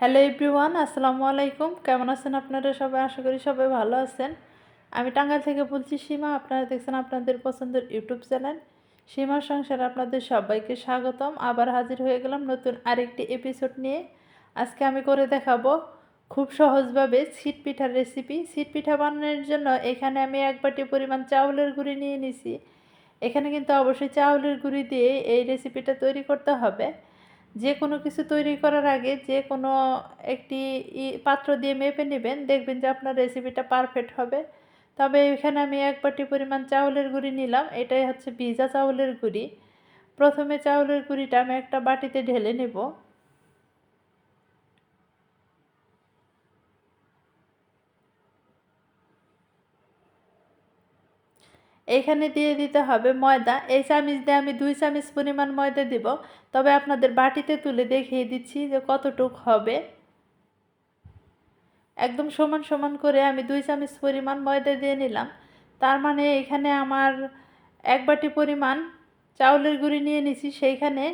Hello everyone আসসালামু আলাইকুম। কেমন আছেন আপনারা সবাই? আশা করি সবাই ভালো আছেন। আমি টাঙ্গাইল থেকে বলছি সীমা। আপনারা দেখছেন আপনাদের পছন্দের ইউটিউব চ্যানেল। সীমার সংসারে আপনাদের সবাইকে স্বাগতম। আবার হাজির হয়ে গেলাম নতুন আরেকটি এপিসোড নিয়ে। আজকে আমি করে দেখাবো খুব সহজভাবে সিট পিঠার রেসিপি সিট পিঠা বানানোর জন্য এখানে আমি এক বাটি পরিমাণ চাউলের গুঁড়ি নিয়ে নিছি। এখানে কিন্তু অবশ্যই চাউলের গুঁড়ি দিয়ে এই রেসিপিটা তৈরি করতে হবে। যে কোনো কিছু তৈরি করার আগে যে কোনো একটি পাত্র দিয়ে মেপে নেবেন, দেখবেন যে আপনার রেসিপিটা পারফেক্ট হবে। তবে এখানে আমি এক বাটি পরিমাণ চাউলের গুঁড়ি নিলাম, এটাই হচ্ছে ভিজা চাউলের গুঁড়ি। প্রথমে চাউলের গুঁড়িটা আমি একটা বাটিতে ঢেলে নেব। এইখানে দিয়ে দিতে হবে ময়দা। এই চামিচ দিয়ে আমি দুই চামিচ পরিমাণ ময়দা দিব। তবে আপনাদের বাটিতে তুলে দেখিয়ে দিচ্ছি যে কতটুক হবে। একদম সমান সমান করে আমি দুই চামচ পরিমাণ ময়দা দিয়ে নিলাম। তার মানে এখানে আমার এক বাটি পরিমাণ চাউলের গুঁড়ি নিয়ে নিছি। সেইখানে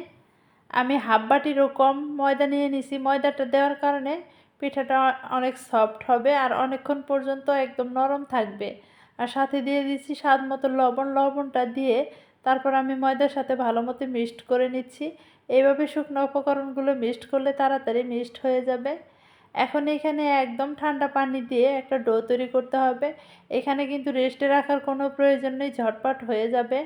আমি হাফ বাটিরও কম ময়দা নিয়ে নিছি। ময়দাটা দেওয়ার কারণে পিঠাটা অনেক সফট হবে আর অনেকক্ষণ পর্যন্ত একদম নরম থাকবে। আর সাথে দিয়ে দিচ্ছি স্বাদ মতো লবণ। লবণটা দিয়ে তারপর আমি ময়দার সাথে ভালো মতো মিক্সড করে নিচ্ছি। এইভাবে শুকনো উপকরণগুলো মিক্সড করলে তাড়াতাড়ি মিক্সড হয়ে যাবে। এখন এখানে একদম ঠান্ডা পানি দিয়ে একটা ডো তৈরি করতে হবে। এখানে কিন্তু রেস্টে রাখার কোনো প্রয়োজন নেই, ঝটপট হয়ে যাবে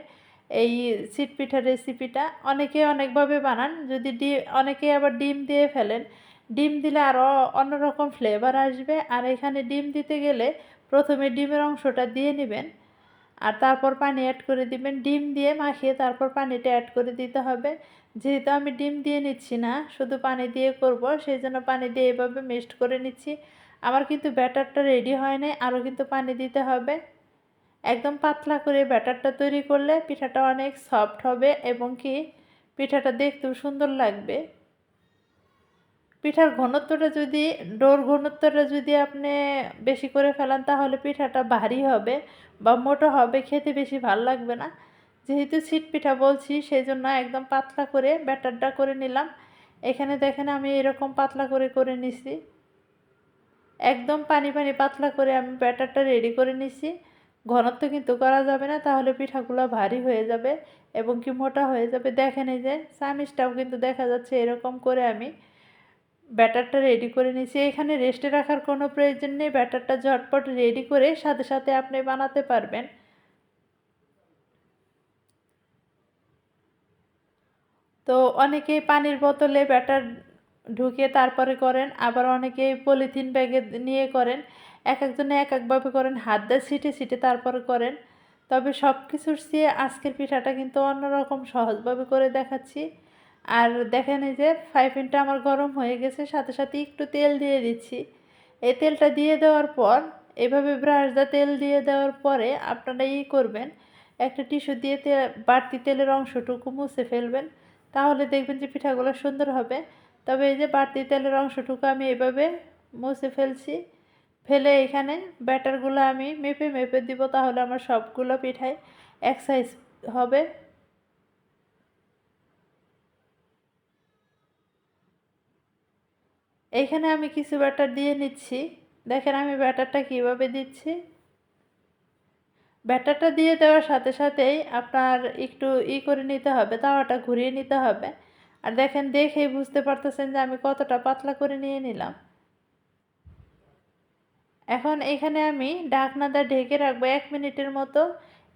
এই সিট পিঠার রেসিপিটা। অনেকে অনেকভাবে বানান, যদি ডিম অনেকে আবার ডিম দিয়ে ফেলেন। ডিম দিলে আরও অন্যরকম ফ্লেভার আসবে। আর এখানে ডিম দিতে গেলে প্রথমে ডিমের অংশটা দিয়ে নেবেন আর তারপর পানি অ্যাড করে দিবেন। ডিম দিয়ে মাখিয়ে তারপর পানিটা অ্যাড করে দিতে হবে। যেহেতু আমি ডিম দিয়ে নিচ্ছি না, শুধু পানি দিয়ে করব, সেই জন্য পানি দিয়ে এভাবে মিক্সড করে নিচ্ছি। আমার কিন্তু ব্যাটারটা রেডি হয় নাই, আরও কিন্তু পানি দিতে হবে। একদম পাতলা করে ব্যাটারটা তৈরি করলে পিঠাটা অনেক সফট হবে এবং কি পিঠাটা দেখতেও সুন্দর লাগবে। পিঠার ঘনত্বটা যদি, ডোর ঘনত্বটা যদি আপনি বেশি করে ফেলান, তাহলে পিঠাটা ভারী হবে বা মোটো হবে, খেতে বেশি ভালো লাগবে না। যেহেতু ছিট পিঠা বলছি সেই জন্য একদম পাতলা করে ব্যাটারটা করে নিলাম। এখানে দেখেন আমি এরকম পাতলা করে করে নিছি। একদম পানি পানি পাতলা করে আমি ব্যাটারটা রেডি করে নিছি। ঘনত্ব কিন্তু করা যাবে না, তাহলে পিঠাগুলো ভারী হয়ে যাবে এবং কি মোটা হয়ে যাবে। দেখেন এই যে চামিচটাও কিন্তু দেখা যাচ্ছে এরকম করে আমি ব্যাটারটা রেডি করে নিয়েছি। এখানে রেস্টে রাখার কোনো প্রয়োজন নেই। ব্যাটারটা ঝটপট রেডি করে সাথে সাথে আপনি বানাতে পারবেন। তো অনেকেই পানির বোতলে ব্যাটার ঢুকে তারপরে করেন, আবার অনেকেই পলিথিন ব্যাগে নিয়ে করেন। এক একজনে এক একভাবে করেন, হাত দিয়ে ছিটে ছিটে তারপরে করেন। তবে সব কিছুর চেয়ে আজকের পিঠাটা কিন্তু অন্যরকম সহজভাবে করে দেখাচ্ছি। আর দেখেন এই যে ফ্রাই প্যানটা আমার গরম হয়ে গেছে, সাথে সাথে একটু তেল দিয়ে দিচ্ছি। এই তেলটা দিয়ে দেওয়ার পর, এভাবে ব্রাশ দা তেল দিয়ে দেওয়ার পরে আপনারা ই করবেন, একটা টিস্যু দিয়ে তে, বাড়তি তেলের অংশটুকু মুছে ফেলবেন, তাহলে দেখবেন যে পিঠাগুলো সুন্দর হবে। তবে এই যে বাড়তি তেলের অংশটুকু আমি এভাবে মুছে ফেলছি, ফেলে এখানে ব্যাটারগুলো আমি মেপে মেপে দিব, তাহলে আমার সবগুলো পিঠাই এক সাইজ হবে। এইখানে আমি কিছু ব্যাটার দিয়ে নিচ্ছি। দেখেন আমি ব্যাটারটা কীভাবে দিচ্ছি। ব্যাটারটা দিয়ে দেওয়ার সাথে সাথেই আপনার একটু ই করে নিতে হবে, তাওয়াটা ঘুরিয়ে নিতে হবে। আর দেখেন, দেখেই বুঝতে পারতেছেন যে আমি কতটা পাতলা করে নিয়ে নিলাম। এখন এখানে আমি ঢাকনাটা ঢেকে রাখব এক মিনিটের মতো।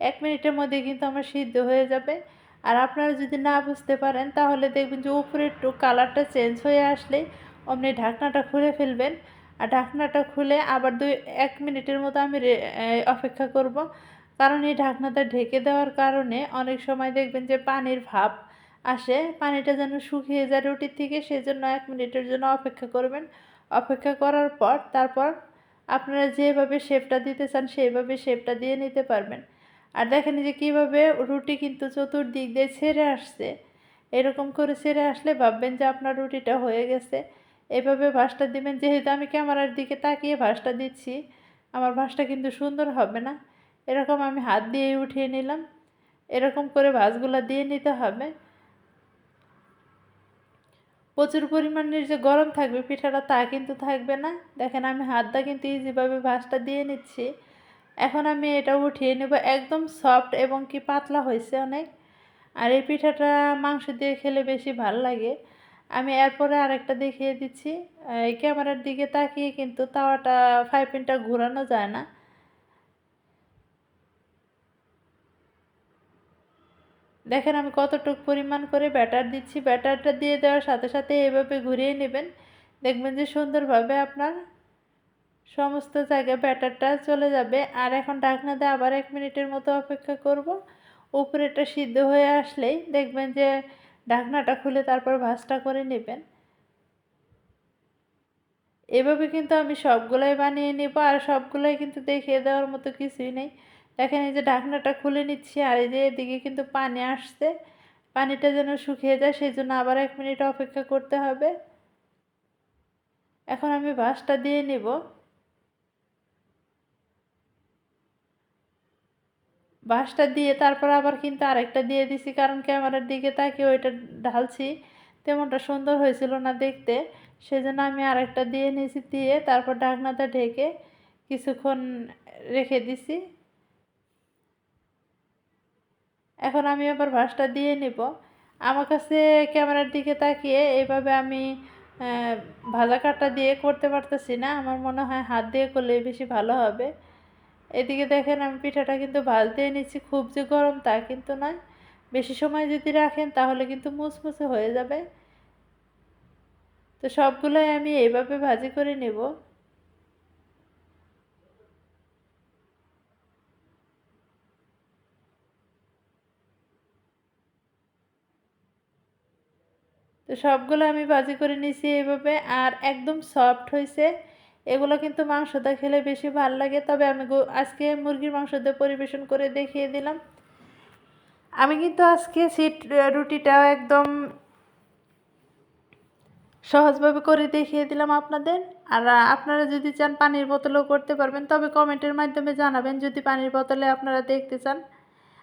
এক মিনিটের মধ্যে কিন্তু আমার সিদ্ধ হয়ে যাবে। আর আপনারা যদি না বুঝতে পারেন, তাহলে দেখবেন যে উপরে একটু কালারটা চেঞ্জ হয়ে আসলেই অমনি ঢাকনাটা খুলে ফেলবেন। আর ঢাকনাটা খুলে আবার দুই, এক মিনিটের মতো আমি অপেক্ষা করব। কারণ এই ঢাকনাটা ঢেকে দেওয়ার কারণে অনেক সময় দেখবেন যে পানির ভাপ আসে। পানিটা যেন শুকিয়ে যায় রুটির থেকে, সেজন্য এক মিনিটের জন্য অপেক্ষা করবেন। অপেক্ষা করার পর তারপর আপনারা যেভাবে শেপটা দিতে চান সেইভাবে শেপটা দিয়ে নিতে পারবেন। আর দেখেন যে কীভাবে রুটি কিন্তু চতুর্দিক দিয়ে ছেড়ে আসছে। এরকম করে ছেড়ে আসলে ভাববেন যে আপনার রুটিটা হয়ে গেছে। এভাবে ভাসটা দিবেন, যেহেতু আমি ক্যামেরার দিকে তাকিয়ে ভাসটা দিচ্ছি, আমার ভাসটা কিন্তু সুন্দর হবে না। এরকম আমি হাত দিয়ে উঠিয়ে নিলাম। এরকম করে ভাঁজগুলো দিয়ে নিতে হবে। প্রচুর পরিমাণের যে গরম থাকবে পিঠাটা তা কিন্তু থাকবে না। দেখেন আমি হাতটা কিন্তু ইজিভাবে ভাঁজটা দিয়ে নিচ্ছি। এখন আমি এটা উঠিয়ে নেব একদম সফট এবং কি পাতলা হয়েছে অনেক। আর এই পিঠাটা মাংস দিয়ে খেলে বেশি ভালো লাগে। আমি এরপরে আরেকটা দেখিয়ে দিচ্ছি। এই ক্যামেরার দিকে তাকিয়ে কিন্তু তাওয়াটা ফ্রাই প্যানটা ঘোরানো যায় না। দেখেন আমি কতটুকু পরিমাণ করে ব্যাটার দিচ্ছি। ব্যাটারটা দিয়ে দেওয়ার সাথে সাথে এভাবে ঘুরিয়ে নেবেন। দেখবেন যে সুন্দরভাবে আপনার সমস্ত জায়গায় ব্যাটারটা চলে যাবে। আর এখন ঢাকনা দিয়ে আবার এক মিনিটের মতো অপেক্ষা করব। উপরেটা সিদ্ধ হয়ে আসলেই দেখবেন যে ঢাকনাটা খুলে তারপর ভাজটা করে নেবেন। এভাবে কিন্তু আমি সবগুলোই বানিয়ে নেব আর সবগুলোই কিন্তু দেখিয়ে দেওয়ার মতো কিছুই নেই। দেখেন এই যে ঢাকনাটা খুলে নিচ্ছি আর এই যে এদিকে কিন্তু পানি আসছে। পানিটা যেন শুকিয়ে যায়, সেই জন্য আবার এক মিনিট অপেক্ষা করতে হবে। এখন আমি ভাসটা দিয়ে নেব। বাঁশটা দিয়ে তারপর আবার কিন্তু আরেকটা দিয়ে দিছি, কারণ ক্যামেরার দিকে তাকে ওইটা ঢালছি। তেমনটা সুন্দর হয়েছিল না দেখতে, সেজন্য আমি আরেকটা দিয়ে নিয়েছি, দিয়ে তারপর ঢাকনাটা ঢেকে কিছুক্ষণ রেখে দিছি। এখন আমি আবার ভাঁজটা দিয়ে নিব। আমার কাছে ক্যামেরার দিকে তাকিয়ে এইভাবে আমি ভাজা কাটা দিয়ে করতে পারতেছি না। আমার মনে হয় হাত দিয়ে করলে বেশি ভালো হবে। এদিকে দেখেন, আমি পিঠাটা কিন্তু ভাজতে নিচ্ছি খুব যে গরম তা কিন্তু নয়। বেশি সময় যদি রাখেন, তাহলে কিন্তু মুসমুসে হয়ে যাবে। তো সবগুলোই আমি এইভাবে ভাজি করে নেব। তো সবগুলো আমি ভাজি করে নিছি এইভাবে, আর একদম সফট হয়েছে। এগুলো কিন্তু মাংসটা খেলে বেশি ভালো লাগে। তবে আমি আজকে মুরগির মাংস দিয়ে পরিবেশন করে দেখিয়ে দিলাম। আমি কিন্তু আজকে সিট রুটিটাও একদম সহজভাবে করে দেখিয়ে দিলাম আপনাদের। আর আপনারা যদি চান পানির বোতলও করতে পারবেন, তবে কমেন্টের মাধ্যমে জানাবেন যদি পানির বোতলে আপনারা দেখতে চান।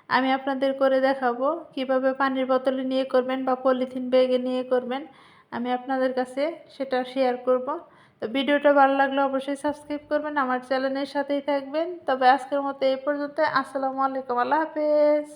আমি আপনাদের করে দেখাবো কীভাবে পানির বোতলে নিয়ে করবেন বা পলিথিন ব্যাগে নিয়ে করবেন। আমি আপনাদের কাছে সেটা শেয়ার করব। তো ভিডিওটা ভালো লাগলে অবশ্যই সাবস্ক্রাইব করবেন, আমার চ্যানেলের সাথেই থাকবেন। তবে আজকের মতো এই পর্যন্ত, আসসালামু আলাইকুম, আল্লাহ হাফেজ।